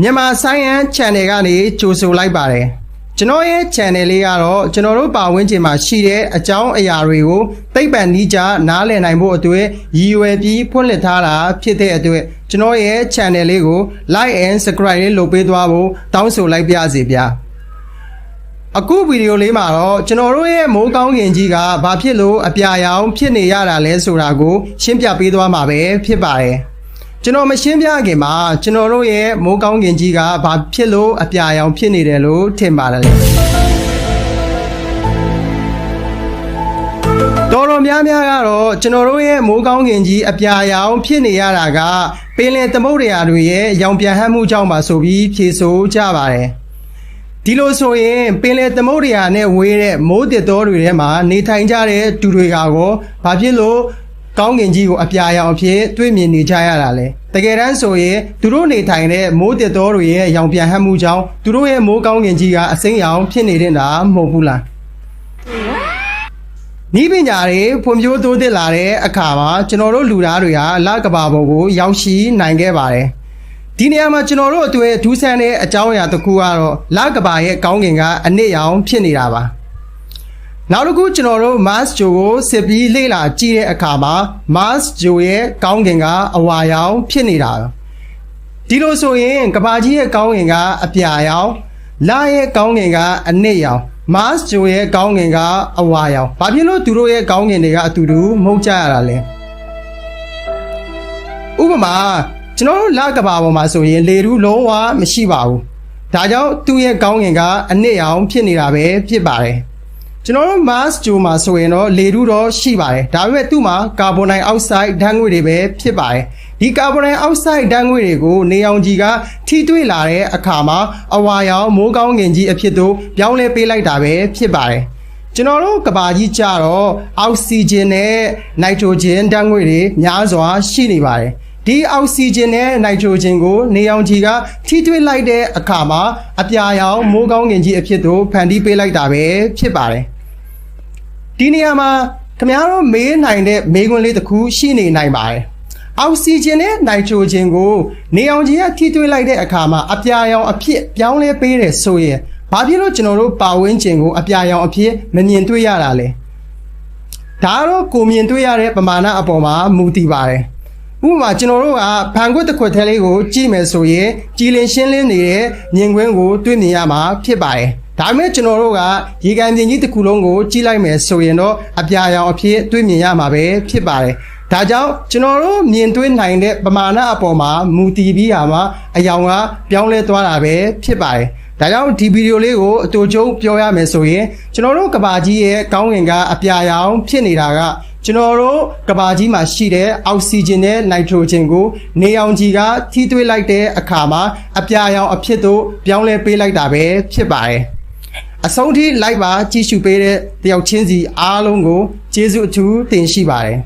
မြန်မာ Science Channel ကနေကြိုဆိုလိုက်ပါတယ်ကျွန်တော်ရဲ့ channel လေးကတော့ကျွန်တော်တို့ပါဝင်ခြင်းမှာရှိတဲ့အကြောင်းအရာတွေကိုသိပ္ပံနည်းကျနားလည်နိုင်ဖို့အတွက်ရည်ရွယ်ပြီးဖွင့်လှစ်ထားတာဖြစ်တဲ့အတွက်ကျွန်တော်ရဲ့ channel လေးကို like and subscribe လေးလုပ်ပေးသွားဖို့တောင်းဆိုလိုက်ပါရစေဗျာအခုဗီဒီယိုလေးမှာတော့ကျွန်တော်တို့ရဲ့မိုးကောင်းကင်ကြီးကဘာဖြစ်လို့အပြာရောင်ဖြစ်နေရတာလဲဆိုတာကို ရှင်းပြပေးသွားမှာပဲဖြစ်ပါတယ် ကျွန်တော်မရှင်းပြခင်မှာကျွန်တော်တို့ရဲ့မိုးကောင်းကင်ကြီးကဘာဖြစ်လို့အပြာရောင်ဖြစ်နေတယ်လို့ထင်ပါတယ်လေတော်တော်များများကတော့ကျွန်တော်တို့ရဲ့မိုးကောင်းကင်ကြီးအပြာရောင်ဖြစ်နေရတာကပင်လယ်သမုဒ္ဒရာတွေရဲ့ရောင်ပြန်ဟပ်မှုကြောင့်ပါဆိုပြီးဖြေဆိုကြပါတယ်ဒီလိုဆိုရင်ပင်လယ်သမုဒ္ဒရာနဲ့ဝေးတဲ့မိုးတစ်တော်တွေထဲမှာနေထိုင်ကြတဲ့သူတွေကရောဘာဖြစ်လို့ ကောင်းကင်ကြီးကိုအပြာရောင်အဖြစ်တွေ့မြင်နေကြရတာလဲတကယ်တမ်းဆိုရင်သူတို့နေထိုင်တဲ့မိုးတစ်တော်တွေရဲ့ရောင်ပြန်ဟပ်မှုကြောင့်သူတို့ရဲ့မိုးကောင်းကင်ကြီးကအစိမ်းရောင်ဖြစ်နေတာမဟုတ်ဘူးလားနီးပညာတွေဖွံ့ဖြိုးတိုးတက်လာတဲ့အခါမှာကျွန်တော်တို့လူသားတွေဟာလကဘာပေါ်ကိုရောက်ရှိနိုင်ခဲ့ပါတယ်ဒီနေရာမှာကျွန်တော်တို့အတွေ့အထူးဆန်းတဲ့အကြောင်းအရာတစ်ခုကတော့လကဘာရဲ့ကောင်းကင်ကအနစ်ရောင်ဖြစ်နေတာပါ နောက်တစ်ခုကျွန်တော်တို့ Mars ဂျိုကိုစစ်ပြီးလေ့လာကြည့်တဲ့အခါမှာ Mars ဂျိုရဲ့ကောင်းကင်ကအဝါရောင်ဖြစ်နေတာပါဒီလိုဆိုရင်ကဘာကြီးရဲ့ကောင်းကင်ကအပြာရောင်လရဲ့ကောင်းကင်ကအနစ်ရောင် Mars ဂျိုရဲ့ကောင်းကင်ကအဝါရောင်ဘာဖြစ်လို့သူတို့ရဲ့ကောင်းကင်တွေကအတူတူမဟုတ်ကြရတာလဲဥပမာကျွန်တော်တို့လကဘာပေါ်မှာဆိုရင်လေထူးလုံးဝမရှိပါဘူးဒါကြောင့်သူ့ရဲ့ကောင်းကင်ကအနစ်ရောင်ဖြစ်နေတာပဲဖြစ်ပါတယ် ကျွန်တော်တို့ Mars ဂျိုမှာဆိုရင်တော့လေထူးတော့ရှိပါတယ်ဒါပေမဲ့သူ့မှာကာဗွန်ဒိုင်အောက်ဆိုက်ဓာတ်ငွေ့တွေပဲဖြစ်ပါတယ်ဒီကာဗွန်ဒိုင်အောက်ဆိုက်ဓာတ်ငွေ့တွေကိုနေအောင်ကြီးကထိတွေ့လာတဲ့အခါမှာအဝါရောင်မိုးကောင်းကင်ကြီးအဖြစ်သို့ပြောင်းလဲပေးလိုက်တာပဲဖြစ်ပါတယ်ကျွန်တော်တို့ကဘာကြီးကြတော့အောက်ဆီဂျင်နဲ့နိုက်ထရိုဂျင်ဓာတ်ငွေ့တွေများစွာရှိနေပါတယ်ဒီအောက်ဆီဂျင်နဲ့နိုက်ထရိုဂျင်ကိုနေအောင်ကြီးကထိတွေ့လိုက်တဲ့အခါမှာအပြာရောင်မိုးကောင်းကင်ကြီးအဖြစ်သို့ဖန်တီးပေးလိုက်တာပဲဖြစ်ပါတယ် ဒီနေရာမှာခင်ဗျားတို့မေးနိုင်တဲ့မေးခွန်းလေးတစ်ခုရှိနေနိုင်ပါတယ်အောက်ဆီဂျင်နဲ့နိုက်ထရိုဂျင်ကို နေအောင်ကြီးကထိတွေ့လိုက်တဲ့အခါမှာအပြာရောင်အဖြစ်ပြောင်းလဲပေးတယ်ဆိုရင်ဘာဖြစ်လို့ကျွန်တော်တို့ပါဝင်းကျင်ကိုအပြာရောင်အဖြစ်မမြင်တွေ့ရတာလဲဒါတော့ကိုမြင်တွေ့ရတဲ့ပမာဏအပေါ်မှာမူတည်ပါတယ်ဥပမာကျွန်တော်တို့ကဖန်ခွက်တစ်ခွက်ထဲလေးကိုကြည့်မယ်ဆိုရင်ကြည်လင်ရှင်းလင်းနေတဲ့မြင်ကွင်းကိုတွေ့မြင်ရမှာဖြစ်ပါတယ် ဒါပေမဲ့ကျွန်တော်တို့ကရေကန်ပြင်ကြီးတစ်ခုလုံးကိုကြည့်လိုက်မယ်ဆိုရင်တော့အပြာရောင်အဖြစ်တွေ့မြင်ရမှာပဲဖြစ်ပါတယ်ဒါကြောင့်ကျွန်တော်တို့မြင်တွေ့နိုင်တဲ့ပမာဏအပေါ်မှာမူတည်ပြီးရမှာအယောင်ကပြောင်းလဲသွားတာပဲဖြစ်ပါတယ်ဒါကြောင့်ဒီဗီဒီယိုလေးကိုအတူချုံပြောရမယ်ဆိုရင်ကျွန်တော်တို့ကဘာကြီးရဲ့ကောင်းကင်ကအပြာရောင်ဖြစ်နေတာကကျွန်တော်တို့ကဘာကြီးမှာရှိတဲ့အောက်ဆီဂျင်နဲ့နိုက်ထရိုဂျင်ကိုနေအောင်ကြီးကထိတွေ့လိုက်တဲ့အခါမှာအပြာရောင်အဖြစ်သို့ပြောင်းလဲပေးလိုက်တာပဲဖြစ်ပါတယ် အဆုံးထိလိုက်ပါကြည့်ရှုပေးတဲ့တယောက်ချင်းစီအားလုံးကိုကျေးဇူးအထူးတင်ရှိပါတယ်